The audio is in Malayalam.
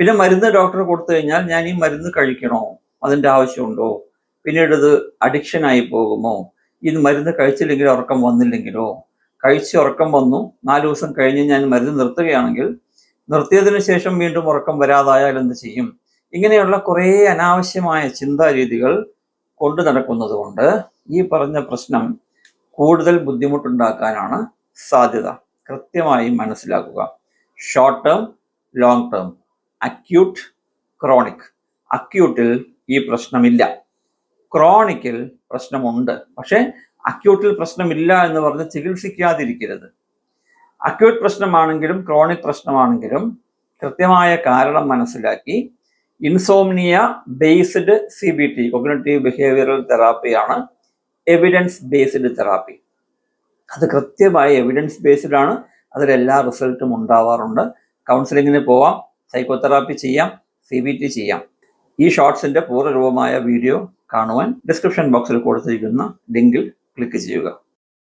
പിന്നെ മരുന്ന് ഡോക്ടർ കൊടുത്തു കഴിഞ്ഞാൽ ഞാൻ ഈ മരുന്ന് കഴിക്കണോ? അതിന്റെ ആവശ്യമുണ്ടോ? പിന്നീട് ഇത് അഡിക്ഷൻ ആയി പോകുമോ? ഇത് മരുന്ന് കഴിച്ചില്ലെങ്കിൽ ഉറക്കം വന്നില്ലെങ്കിലോ? കഴിച്ച് ഉറക്കം വന്നു. നാല് ദിവസം കഴിഞ്ഞ് ഞാൻ മരുന്ന് നിർത്തുകയാണെങ്കിൽ നിർത്തിയതിനു ശേഷം വീണ്ടും ഉറക്കം വരാതായാൽ എന്ത് ചെയ്യും? ഇങ്ങനെയുള്ള കുറേ അനാവശ്യമായ ചിന്താരീതികൾ കൊണ്ടു നടക്കുന്നത് കൊണ്ട് ഈ പറഞ്ഞ പ്രശ്നം കൂടുതൽ ബുദ്ധിമുട്ടുണ്ടാക്കാനാണ് സാധ്യത. കൃത്യമായി മനസ്സിലാക്കുക. Short term long term acute chronic അക്യൂട്ടിൽ ഈ പ്രശ്നമില്ല. ക്രോണിക്കിൽ പ്രശ്നമുണ്ട്. പക്ഷേ അക്യൂട്ടിൽ പ്രശ്നമില്ല എന്ന് പറഞ്ഞ് ചികിത്സിക്കാതിരിക്കരുത്. അക്യൂട്ട് പ്രശ്നമാണെങ്കിലും ക്രോണിക് പ്രശ്നമാണെങ്കിലും കൃത്യമായ കാരണം മനസ്സിലാക്കി insomnia based C B T cognitive behavioural തെറാപ്പിയാണ് evidence based therapy അത് കൃത്യമായി എവിഡൻസ് ബേസ്ഡ് ആണ്. അതിലെല്ലാ റിസൾട്ടും ഉണ്ടാവാറുണ്ട്. കൗൺസിലിങ്ങിന് പോവാം. സൈക്കോതെറാപ്പി ചെയ്യാം സി ബി ടി ചെയ്യാം. ഈ ഷോർട്സിന്റെ പൂർണരൂപമായ വീഡിയോ കാണുവാൻ ഡിസ്ക്രിപ്ഷൻ ബോക്സിൽ കൊടുത്തിരിക്കുന്ന ലിങ്കിൽ ക്ലിക്ക് ചെയ്യുക.